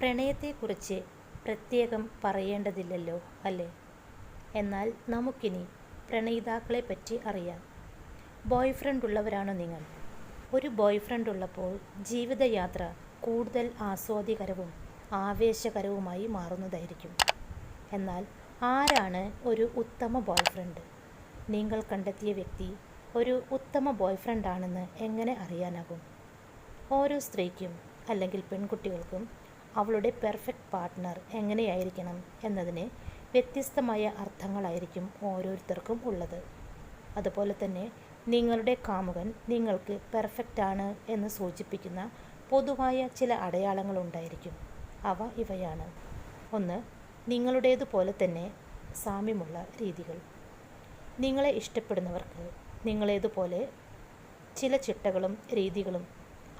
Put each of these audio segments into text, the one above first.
പ്രണയത്തെക്കുറിച്ച് പ്രത്യേകം പറയേണ്ടതില്ലല്ലോ അല്ലേ? എന്നാൽ നമുക്കിനി പ്രണയിതാക്കളെ പറ്റി അറിയാം. ബോയ് ഫ്രണ്ട് ഉള്ളവരാണോ നിങ്ങൾ? ഒരു ബോയ് ഫ്രണ്ട് ഉള്ളപ്പോൾ ജീവിതയാത്ര കൂടുതൽ ആസ്വാദികരവും ആവേശകരവുമായി മാറുന്നതായിരിക്കും. എന്നാൽ ആരാണ് ഒരു ഉത്തമ ബോയ് ഫ്രണ്ട് നിങ്ങൾ കണ്ടെത്തിയ വ്യക്തി ഒരു ഉത്തമ ബോയ് ഫ്രണ്ടാണെന്ന് എങ്ങനെ അറിയാനാകും? ഓരോ സ്ത്രീക്കും അല്ലെങ്കിൽ പെൺകുട്ടികൾക്കും അവളുടെ പെർഫെക്റ്റ് പാർട്ട്ണർ എങ്ങനെയായിരിക്കണം എന്നതിന് വ്യത്യസ്തമായ അർത്ഥങ്ങളായിരിക്കും ഓരോരുത്തർക്കും ഉള്ളത്. അതുപോലെ തന്നെ നിങ്ങളുടെ കാമുകൻ നിങ്ങൾക്ക് പെർഫെക്റ്റ് ആണ് എന്ന് സൂചിപ്പിക്കുന്ന പൊതുവായ ചില അടയാളങ്ങൾ ഉണ്ടായിരിക്കും. അവ ഇവയാണ്. ഒന്ന് നിങ്ങളുടേതുപോലെ തന്നെ സാമ്യമുള്ള രീതികൾ. നിങ്ങളെ ഇഷ്ടപ്പെടുന്നവർക്ക് നിങ്ങളേതുപോലെ ചില ചിട്ടകളും രീതികളും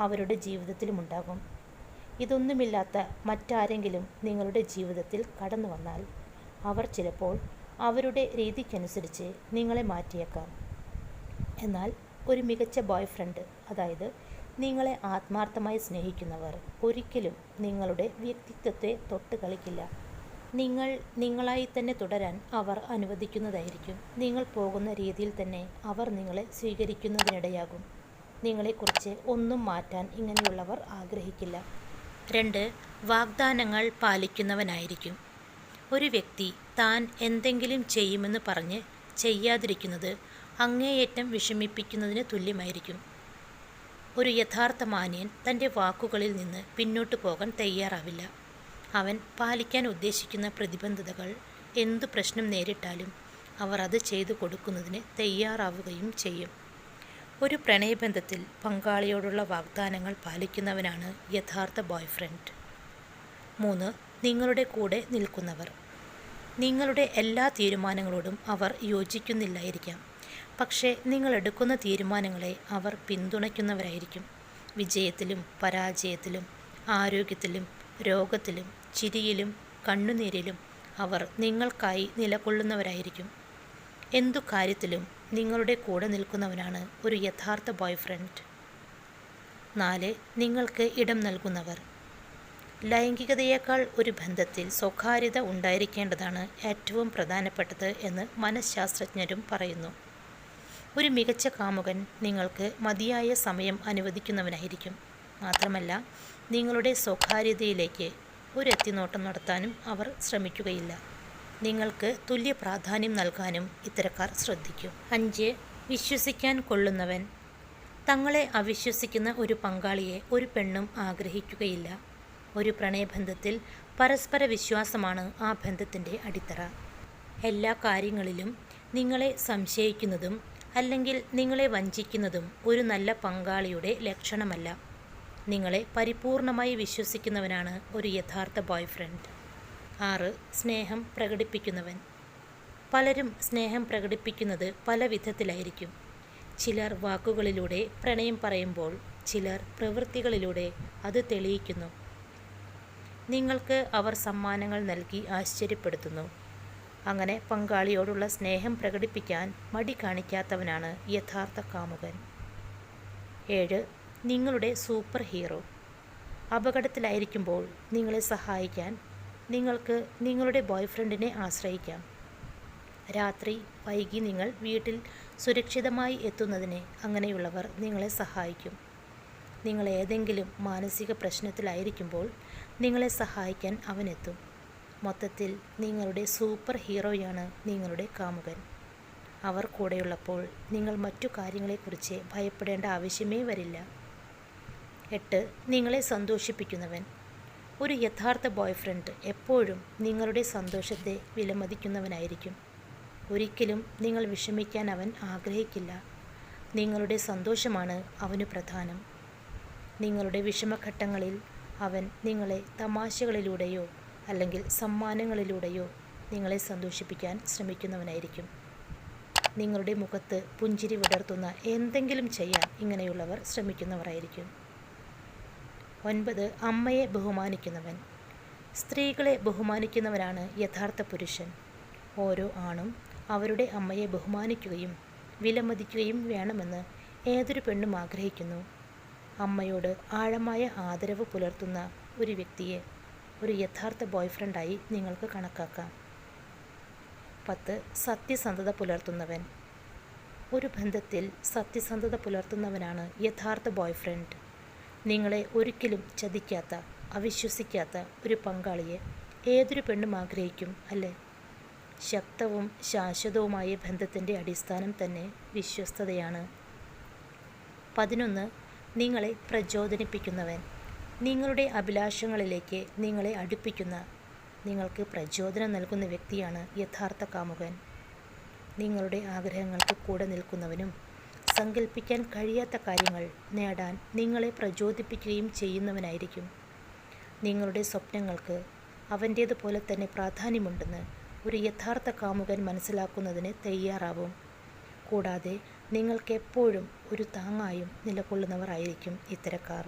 അവരുടെ ജീവിതത്തിലുമുണ്ടാകും ഇതൊന്നുമില്ലാത്ത മറ്റാരെങ്കിലും നിങ്ങളുടെ ജീവിതത്തിൽ കടന്നു വന്നാൽ അവർ ചിലപ്പോൾ അവരുടെ രീതിക്കനുസരിച്ച് നിങ്ങളെ മാറ്റിയേക്കാം. എന്നാൽ ഒരു മികച്ച ബോയ് ഫ്രണ്ട് അതായത് നിങ്ങളെ ആത്മാർത്ഥമായി സ്നേഹിക്കുന്നവർ ഒരിക്കലും നിങ്ങളുടെ വ്യക്തിത്വത്തെ തൊട്ട് കളിക്കില്ല. നിങ്ങൾ നിങ്ങളായി തന്നെ തുടരാൻ അവർ അനുവദിക്കുന്നതായിരിക്കും. നിങ്ങൾ പോകുന്ന രീതിയിൽ തന്നെ അവർ നിങ്ങളെ സ്വീകരിക്കുന്നതിനിടയാകും. നിങ്ങളെക്കുറിച്ച് ഒന്നും മാറ്റാൻ ഇങ്ങനെയുള്ളവർ ആഗ്രഹിക്കില്ല. രണ്ട് വാഗ്ദാനങ്ങൾ പാലിക്കുന്നവനായിരിക്കും. ഒരു വ്യക്തി താൻ എന്തെങ്കിലും ചെയ്യുമെന്ന് പറഞ്ഞ് ചെയ്യാതിരിക്കുന്നത് അങ്ങേയറ്റം വിഷമിപ്പിക്കുന്നതിന് തുല്യമായിരിക്കും. ഒരു യഥാർത്ഥ മാന്യൻ തന്റെ വാക്കുകളിൽ നിന്ന് പിന്നോട്ട് പോകാൻ തയ്യാറാവില്ല. അവൻ പാലിക്കാൻ ഉദ്ദേശിക്കുന്ന പ്രതിബന്ധതകൾ എന്തു പ്രശ്നം നേരിട്ടാലും അവർ അത് ചെയ്തു കൊടുക്കുന്നതിന് തയ്യാറാവുകയും ചെയ്യും. ഒരു പ്രണയബന്ധത്തിൽ പങ്കാളിയോടുള്ള വാഗ്ദാനങ്ങൾ പാലിക്കുന്നവനാണ് യഥാർത്ഥ ബോയ്ഫ്രണ്ട്. മൂന്ന് നിങ്ങളുടെ കൂടെ നിൽക്കുന്നവർ. നിങ്ങളുടെ എല്ലാ തീരുമാനങ്ങളോടും അവർ യോജിക്കുന്നില്ലായിരിക്കാം. പക്ഷേ നിങ്ങൾ എടുക്കുന്ന തീരുമാനങ്ങളെ അവർ പിന്തുണയ്ക്കുന്നവരായിരിക്കും. വിജയത്തിലും പരാജയത്തിലും ആരോഗ്യത്തിലും രോഗത്തിലും ചിരിയിലും കണ്ണുനീരിലും അവർ നിങ്ങൾക്കായി നിലകൊള്ളുന്നവരായിരിക്കും. എന്തു കാര്യത്തിലും നിങ്ങളുടെ കൂടെ നിൽക്കുന്നവനാണ് ഒരു യഥാർത്ഥ ബോയ്ഫ്രണ്ട്. നാല് നിങ്ങൾക്ക് ഇടം നൽകുന്നവർ. ലൈംഗികതയേക്കാൾ ഒരു ബന്ധത്തിൽ സ്വകാര്യത ഉണ്ടായിരിക്കേണ്ടതാണ് ഏറ്റവും പ്രധാനപ്പെട്ടത് എന്ന് മനഃശാസ്ത്രജ്ഞരും പറയുന്നു. ഒരു മികച്ച കാമുകൻ നിങ്ങൾക്ക് മതിയായ സമയം അനുവദിക്കുന്നവനായിരിക്കും. മാത്രമല്ല നിങ്ങളുടെ സ്വകാര്യതയിലേക്ക് ഒരു എത്തിനോട്ടം നടത്താനും അവർ ശ്രമിക്കുകയില്ല. നിങ്ങൾക്ക് തുല്യ പ്രാധാന്യം നൽകാനും ഇത്തരക്കാർ ശ്രദ്ധിക്കും. അഞ്ച് വിശ്വസിക്കാൻ കൊള്ളുന്നവൻ. തങ്ങളെ അവിശ്വസിക്കുന്ന ഒരു പങ്കാളിയെ ഒരു പെണ്ണും ആഗ്രഹിക്കുകയില്ല. ഒരു പ്രണയബന്ധത്തിൽ പരസ്പര വിശ്വാസമാണ് ആ ബന്ധത്തിന്റെ അടിത്തറ. എല്ലാ കാര്യങ്ങളിലും നിങ്ങളെ സംശയിക്കുന്നതും അല്ലെങ്കിൽ നിങ്ങളെ വഞ്ചിക്കുന്നതും ഒരു നല്ല പങ്കാളിയുടെ ലക്ഷണമല്ല. നിങ്ങളെ പരിപൂർണമായി വിശ്വസിക്കുന്നവനാണ് ഒരു യഥാർത്ഥ ബോയ് ഫ്രണ്ട് ആറ് സ്നേഹം പ്രകടിപ്പിക്കുന്നവൻ. പലരും സ്നേഹം പ്രകടിപ്പിക്കുന്നത് പല വിധത്തിലായിരിക്കും. ചിലർ വാക്കുകളിലൂടെ പ്രണയം പറയുമ്പോൾ ചിലർ പ്രവൃത്തികളിലൂടെ അത് തെളിയിക്കുന്നു. നിങ്ങൾക്ക് അവർ സമ്മാനങ്ങൾ നൽകി ആശ്ചര്യപ്പെടുത്തുന്നു. അങ്ങനെ പങ്കാളിയോടുള്ള സ്നേഹം പ്രകടിപ്പിക്കാൻ മടി കാണിക്കാത്തവനാണ് യഥാർത്ഥ കാമുകൻ. ഏഴ് നിങ്ങളുടെ സൂപ്പർ ഹീറോ. അപകടത്തിലായിരിക്കുമ്പോൾ നിങ്ങളെ സഹായിക്കാൻ നിങ്ങൾക്ക് നിങ്ങളുടെ ബോയ്ഫ്രണ്ടിനെ ആശ്രയിക്കാം. രാത്രി വൈകി നിങ്ങൾ വീട്ടിൽ സുരക്ഷിതമായി എത്തുന്നതിന് അങ്ങനെയുള്ളവർ നിങ്ങളെ സഹായിക്കും. നിങ്ങൾ ഏതെങ്കിലും മാനസിക പ്രശ്നത്തിലായിരിക്കുമ്പോൾ നിങ്ങളെ സഹായിക്കാൻ അവനെത്തും. മൊത്തത്തിൽ നിങ്ങളുടെ സൂപ്പർ ഹീറോയാണ് നിങ്ങളുടെ കാമുകൻ. അവർ കൂടെയുള്ളപ്പോൾ നിങ്ങൾ മറ്റു കാര്യങ്ങളെക്കുറിച്ച് ഭയപ്പെടേണ്ട ആവശ്യമേ വരില്ല. എട്ട് നിങ്ങളെ സന്തോഷിപ്പിക്കുന്നവൻ. ഒരു യഥാർത്ഥ ബോയ്ഫ്രണ്ട് എപ്പോഴും നിങ്ങളുടെ സന്തോഷത്തെ വിലമതിക്കുന്നവനായിരിക്കും. ഒരിക്കലും നിങ്ങൾ വിഷമിക്കാൻ അവൻ ആഗ്രഹിക്കില്ല. നിങ്ങളുടെ സന്തോഷമാണ് അവന് പ്രധാനം. നിങ്ങളുടെ വിഷമഘട്ടങ്ങളിൽ അവൻ നിങ്ങളെ തമാശകളിലൂടെയോ അല്ലെങ്കിൽ സമ്മാനങ്ങളിലൂടെയോ നിങ്ങളെ സന്തോഷിപ്പിക്കാൻ ശ്രമിക്കുന്നവനായിരിക്കും. നിങ്ങളുടെ മുഖത്ത് പുഞ്ചിരി വിടർത്തുന്ന എന്തെങ്കിലും ചെയ്യാൻ ഇങ്ങനെയുള്ളവർ ശ്രമിക്കുന്നവരായിരിക്കും. ഒൻപത് അമ്മയെ ബഹുമാനിക്കുന്നവൻ. സ്ത്രീകളെ ബഹുമാനിക്കുന്നവനാണ് യഥാർത്ഥ പുരുഷൻ. ഓരോ ആണും അവരുടെ അമ്മയെ ബഹുമാനിക്കുകയും വിലമതിക്കുകയും വേണമെന്ന് ഏതൊരു പെണ്ണും ആഗ്രഹിക്കുന്നു. അമ്മയോട് ആഴമായ ആദരവ് പുലർത്തുന്ന ഒരു വ്യക്തിയെ ഒരു യഥാർത്ഥ ബോയ്ഫ്രണ്ടായി നിങ്ങൾക്ക് കണക്കാക്കാം. പത്ത് സത്യസന്ധത പുലർത്തുന്നവൻ. ഒരു ബന്ധത്തിൽ സത്യസന്ധത പുലർത്തുന്നവനാണ് യഥാർത്ഥ ബോയ്ഫ്രണ്ട്. നിങ്ങളെ ഒരിക്കലും ചതിക്കാത്ത അവിശ്വസിക്കാത്ത ഒരു പങ്കാളിയെ ഏതൊരു പെണ്ണും ആഗ്രഹിക്കും അല്ലേ? ശക്തവും ശാശ്വതവുമായ ബന്ധത്തിന്റെ അടിസ്ഥാനം തന്നെ വിശ്വസ്തതയാണ്. പതിനൊന്ന് നിങ്ങളെ പ്രചോദനിപ്പിക്കുന്നവൻ. നിങ്ങളുടെ അഭിലാഷങ്ങളിലേക്ക് നിങ്ങളെ അടുപ്പിക്കുന്ന നിങ്ങൾക്ക് പ്രചോദനം നൽകുന്ന വ്യക്തിയാണ് യഥാർത്ഥ കാമുകൻ. നിങ്ങളുടെ ആഗ്രഹങ്ങൾക്ക് കൂടെ നിൽക്കുന്നവനും സങ്കല്പിക്കാൻ കഴിയാത്ത കാര്യങ്ങൾ നേടാൻ നിങ്ങളെ പ്രചോദിപ്പിക്കുകയും ചെയ്യുന്നവനായിരിക്കും. നിങ്ങളുടെ സ്വപ്നങ്ങൾക്ക് അവന്റേതുപോലെ തന്നെ പ്രാധാന്യമുണ്ടെന്ന് ഒരു യഥാർത്ഥ കാമുകൻ മനസ്സിലാക്കുന്നതിന് തയ്യാറാവും. കൂടാതെ നിങ്ങൾക്കെപ്പോഴും ഒരു താങ്ങായും നിലകൊള്ളുന്നവരായിരിക്കും ഇത്തരക്കാർ.